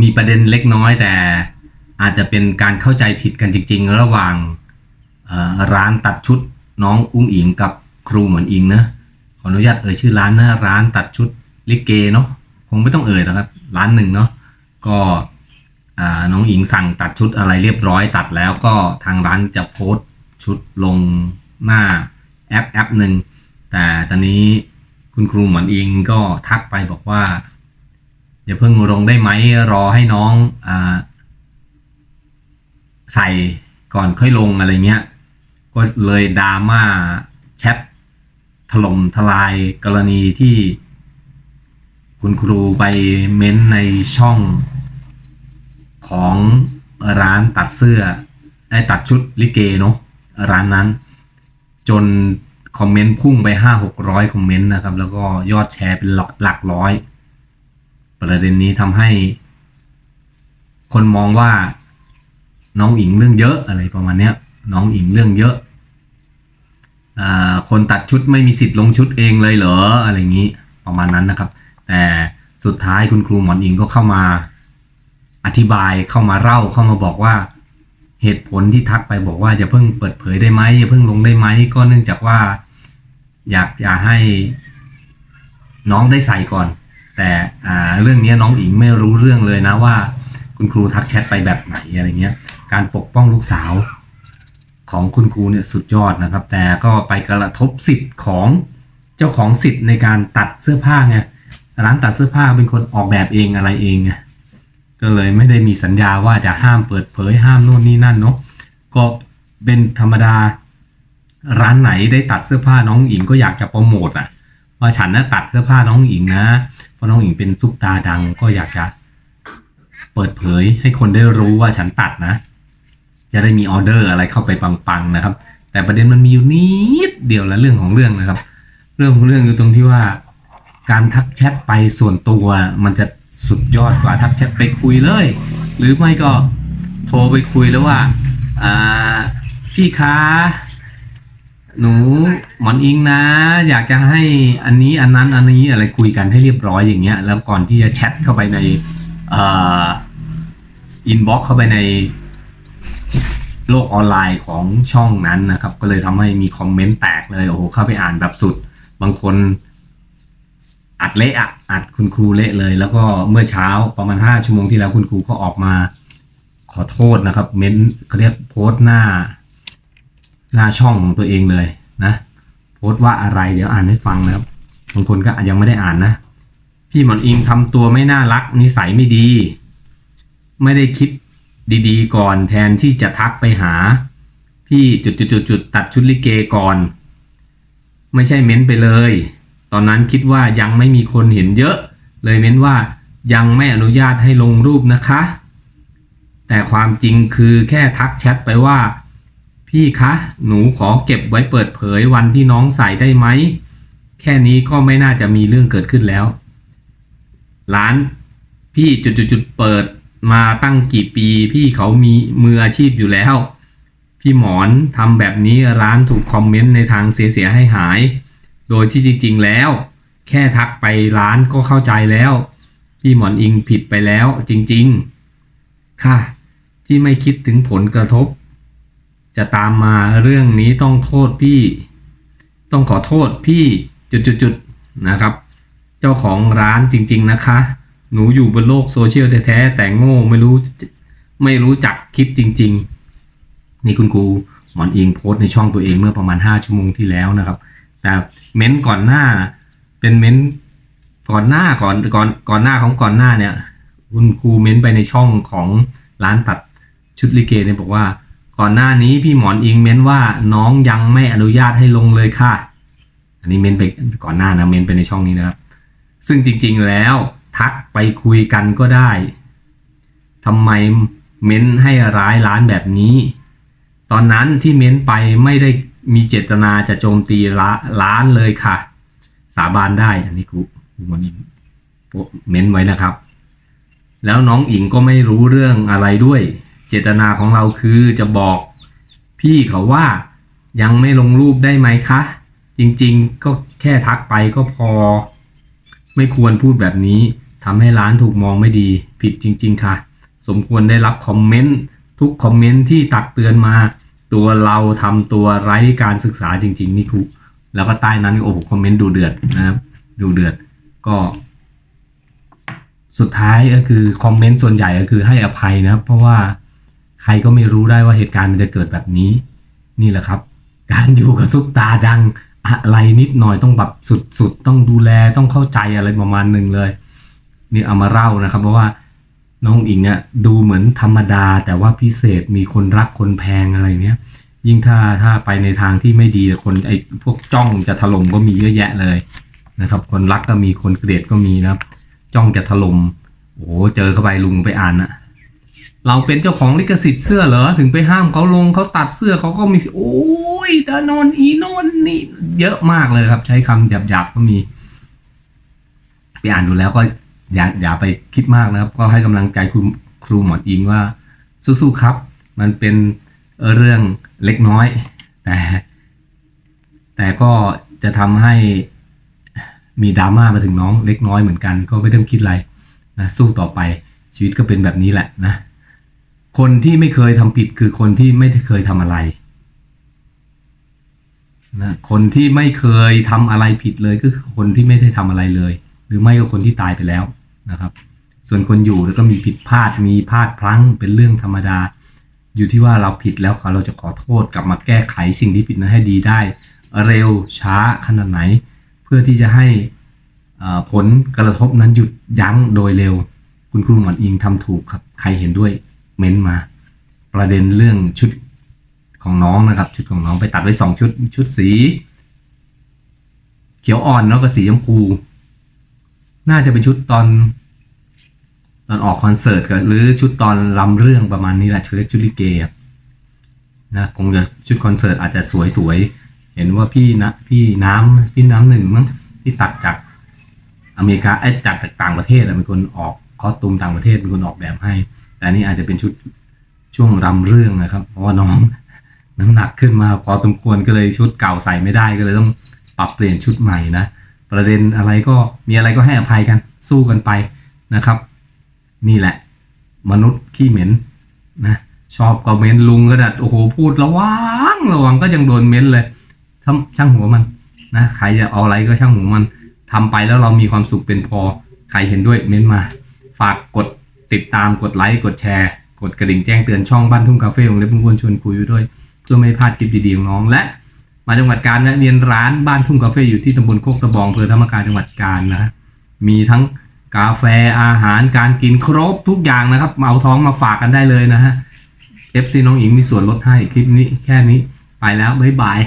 มีประเด็นเล็กน้อยแต่อาจจะเป็นการเข้าใจผิดกันจริง ๆ ระหว่างร้านตัดชุดน้องอุ้งอิงกับครูหมอนอิงนะขออนุญาตเอ่ยชื่อร้านนะร้านตัดชุดลิเกเนาะคงไม่ต้องเอ่ยนะครับร้านหนึ่งเนาะก็น้องอิงสั่งตัดชุดอะไรเรียบร้อยตัดแล้วก็ทางร้านจะโพสชุดลงหน้าแอปแอปหนึ่งแต่ตอนนี้คุณครูหมอนอิงก็ทักไปบอกว่า อย่าเพิ่งลงได้ไหมรอให้น้องอใส่ก่อนค่อยลงอะไรเงี้ย ก็เลยดราม่าแชทถล่มทลายกรณีที่ คุณครูไปเม้นในช่องของร้านตัดเสื้อไอ้ตัดชุดลิเกเนาะร้านนั้น จนคอมเมนต์พุ่งไปห้าหกร้อยคอมเมนต์นะครับ แล้วก็ยอดแชร์เป็นหลักหลักร้อย ประเด็นนี้ทำให้ คนมองว่าน้องอิงเรื่องเยอะอะไรประมาณเนี้ย น้องอิงเรื่องเยอะอคนตัดชุดไม่มีสิทธิ์ลงชุดเองเลยเหรออะไรอย่างนี้ประมาณนั้นนะครับ แต่สุดท้ายคุณครูหมอนอิงก็เข้ามาอธิบายเข้ามาเล่าเข้ามาบอกว่าเหตุผลที่ทักไปบอกว่าจะเพิ่งเปิดเผยได้ไหมอย่าเพิ่งลงได้ไหมก็เนื่องจากว่า อยากจะให้น้องได้ใส่ก่อน แต่เรื่องนี้น้องอิงไม่รู้เรื่องเลยนะว่า คุณครูทักแชทไปแบบไหนอะไรเงี้ย การปกป้องลูกสาวของคุณครูเนี่ยสุดยอดนะครับ แต่ก็ไปกระทบสิทธิ์ของเจ้าของสิทธิ์ในการตัดเสื้อผ้าไงร้านตัดเสื้อผ้าเป็นคนออกแบบเองอะไรเองไงก็เลยไม่ได้มีสัญญาว่าจะห้ามเปิดเผยห้ามโน่นนี่นั่นเนาะก็เป็นธรรมดาร้านไหนได้ตัดเสื้อผ้าน้องอิงก็อยากจะโปรโมทอะว่าฉันนะตัดเสื้อผ้าน้องอิงนะ เพราะน้องอิงเป็นซุปตาดังก็อยากจะเปิดเผยให้คนได้รู้ว่าฉันตัดนะ จะได้มีออเดอร์อะไรเข้าไปปังๆนะครับ แต่ประเด็นมันมีอยู่นิดเดียวละเรื่องของเรื่องนะครับ เรื่องของเรื่องอยู่ตรงที่ว่า การทักแชทไปส่วนตัว มันจะสุดยอดกว่าทักแชทไปคุยเลย หรือไม่ก็โทรไปคุยแล้วว่า อ่าพี่คะ หนูหมอนอิงนะ อยากจะให้อันนี้อันนั้นอันนี้อะไรคุยกันให้เรียบร้อยอย่างเงี้ย แล้วก่อนที่จะแชทเข้าไปในอินบ็อกเข้าไปในโลกออนไลน์ของช่องนั้นนะครับ ก็เลยทำให้มีคอมเมนต์แตกเลยโอ้โหเข้าไปอ่านแบบสุด บางคนอัดเละอะอัดคุณครูเละเลย แล้วก็เมื่อเช้าประมาณ5ชั่วโมงที่แล้วคุณครูก็ออกมาขอโทษนะครับ เม้นเขาเรียกโพสต์หน้า หน้าช่องของตัวเองเลยนะโพสต์ว่าอะไรเดี๋ยวอ่านให้ฟังนะครับบางคนก็ยังไม่ได้อ่านนะ พี่หมอนอิงทำตัวไม่น่ารักนิสัยไม่ดี ไม่ได้คิดดีๆ ก่อนแทนที่จะทักไปหา พี่จุดๆๆตัดชุดลิเกก่อน ไม่ใช่เม้นไปเลย ตอนนั้นคิดว่ายังไม่มีคนเห็นเยอะ เลยเม้นว่ายังไม่อนุญาตให้ลงรูปนะคะ แต่ความจริงคือแค่ทักแชทไปว่า พี่คะ หนูขอเก็บไว้เปิดเผยวันที่น้องใส่ได้ไหม แค่นี้ก็ไม่น่าจะมีเรื่องเกิดขึ้นแล้ว ร้านพี่จุดๆๆเปิดมาตั้งกี่ปี พี่เขามีมืออาชีพอยู่แล้ว พี่หมอนทำแบบนี้ร้านถูกคอมเมนต์ในทางเสียๆให้หาย โดยที่จริง ๆ แล้ว แค่ทักไปร้านก็เข้าใจแล้ว พี่หมอนอิงผิดไปแล้วจริง ๆ ค่ะ ที่ไม่คิดถึงผลกระทบ จะตามมาเรื่องนี้ต้องโทษพี่ ต้องขอโทษพี่จุดๆๆนะครับ เจ้าของร้านจริง ๆนะคะ หนูอยู่บนโลกโซเชียลแท้ๆแต่โง่ไม่รู้ไม่รู้จักคิดจริง ๆ นี่คุณครูหมอนอิงโพสต์ในช่องตัวเองเมื่อประมาณ 5 ชั่วโมงที่แล้วนะครับแต่เม้นต์ก่อนหน้าเป็นเม้นต์ก่อนหน้าก่อนก่อนก่อนหน้าของก่อนหน้าเนี่ย คุณครูเม้นต์ไปในช่องของร้านตัดชุดลิเกเนี่ยบอกว่า ก่อนหน้านี้พี่หมอนอิงเม้นว่าน้องยังไม่อนุญาตให้ลงเลยค่ะ อันนี้เม้นไปก่อนหน้านะเม้นไปในช่องนี้นะครับ ซึ่งจริงๆแล้วทักไปคุยกันก็ได้ทำไมเม้นให้ร้ายร้านแบบนี้ ตอนนั้นที่เม้นไปไม่ได้มีเจตนาจะโจมตีร้าร้านเลยค่ะ สาบานได้อันนี้ครูครูวันนี้เม้นไว้นะครับ แล้วน้องอิงก็ไม่รู้เรื่องอะไรด้วย เจตนาของเราคือจะบอก พี่เขาว่ายังไม่ลงรูปได้ไหมคะ จริงๆ ก็แค่ทักไปก็พอ ไม่ควรพูดแบบนี้ทำให้ร้านถูกมองไม่ดี ผิดจริง ๆ ค่ะ สมควรได้รับคอมเมนต์ทุกคอมเมนต์ที่ตักเตือนมา ตัวเราทำตัวไร้การศึกษาจริง ๆ นี่ครูแล้วก็ใต้นั้นโอ้โหคอมเมนต์ดูเดือดนะครับ ดูเดือดก็ สุดท้ายก็คือคอมเมนต์ส่วนใหญ่ก็คือให้อภัยนะครับเพราะว่า ใครก็ไม่รู้ได้ว่าเหตุการณ์มันจะเกิดแบบนี้ นี่แหละครับ การอยู่กับซุปตาดังอะไรนิดหน่อยต้องแบบสุดๆ ต้องดูแลต้องเข้าใจอะไรประมาณหนึ่งเลย นี่เอามาเล่านะครับ เพราะว่าน้องอิงเนี่ยดูเหมือนธรรมดา แต่ว่าพิเศษมีคนรักคนแพงอะไรเนี้ยยิ่งถ้าถ้าไปในทางที่ไม่ดีคนไอ้พวกจ้องจะถล่มก็มีเยอะแยะเลยนะครับ คนรักก็มีคนเกลียดก็มีนะครับ จ้องจะถล่มโอ้เจอเข้าไปลุงไปอ่านนะ เราเป็นเจ้าของลิขสิทธิ์เสื้อเหรอ ถึงไปห้ามเขาลงเขาตัดเสื้อเขาก็มีโอ้ยดานอนอีโนนนี่เยอะมากเลยครับ ใช้คำหยาบๆก็มีไปอ่านดูแล้วก็อย่าอย่าไปคิดมากนะครับ ก็ให้กำลังใจคุณครูหมอนอิงว่าสู้ๆครับ มันเป็นเรื่องเล็กน้อย แต่ แต่ก็จะทำให้มีดราม่ามาถึงน้องเล็กน้อยเหมือนกัน ก็ไม่ต้องคิดอะไรนะสู้ต่อไปชีวิตก็เป็นแบบนี้แหละนะ คนที่ไม่เคยทำผิดคือคนที่ไม่เคยทำอะไรนะคนที่ไม่เคยทำอะไรผิดเลยก็คือคนที่ไม่ได้ทำอะไรเลย หรือไม่ก็คนที่ตายไปแล้วนะครับ ส่วนคนอยู่แล้วก็มีผิดพลาดมีพลาดพลั้งเป็นเรื่องธรรมดา อยู่ที่ว่าเราผิดแล้วเราจะขอโทษกลับมาแก้ไขสิ่งที่ผิดนั้นให้ดีได้ เร็วช้าขนาดไหน เพื่อที่จะให้ผลกระทบนั้นหยุดยั้งโดยเร็ว คุณครูหมอนอิงทำถูกครับใครเห็นด้วย เม้นมา ประเด็นเรื่องชุดของน้องนะครับ ชุดของน้องไปตัดไว้สองชุด ชุดสี เขียวอ่อนแล้วก็สีชมพู น่าจะเป็นชุดตอน ตอนออกคอนเสิร์ตกับหรือชุดตอนรำเรื่องประมาณนี้แหละชุดเล็กชุดลิเกนะคงจะชุดคอนเสิร์ตอาจจะสวยๆ เห็นว่าพี่นะพี่น้ำพี่น้ำหนึ่งมั้งที่ตัดจากอเมริกาไอ้ตัดจากต่างประเทศเป็นคนออกคอสตูมต่างประเทศเป็นคนออกแบบให้ แต่อันนี่อาจจะเป็นชุดช่วงรำเรื่องนะครับ เพราะว่าน้องน้ำหนักขึ้นมาพอสมควรก็เลยชุดเก่าใส่ไม่ได้ก็เลยต้องปรับเปลี่ยนชุดใหม่นะ ประเด็นอะไรก็มีอะไรก็ให้อภัยกันสู้กันไปนะครับ นี่แหละ มนุษย์ขี้เหม็นนะชอบก็เม้นลุงก็ดัดโอ้โหพูดระวังระวังก็ยังโดนเม้นเลยช่างช่างหัวมันนะใครจะเอาอะไรก็ช่างหัวมันทำไปแล้วเรามีความสุขเป็นพอ ใครเห็นด้วยเม้นมา ฝากกด ติดตามกดไลค์กดแชร์ กดกระดิ่งแจ้งเตือนช่องบ้านทุ่งคาเฟ่ของเล็บมุนชวนคุยด้วย เพื่อไม่ให้พลาดคลิปดีๆของน้องและ มาจังหวัดกาญนะเรียนร้านบ้านทุ่งคาเฟ่อยู่ที่ตำบลโคกตะบองอำเภอธรรมกาจังหวัดกาญนะมีทั้งกาแฟอาหารการกินครบทุกอย่างนะครับเอาท้องมาฝากกันได้เลยนะฮะ FC น้องอิงมีส่วนลดให้คลิปนี้แค่นี้ไปแล้วบ๊ายบาย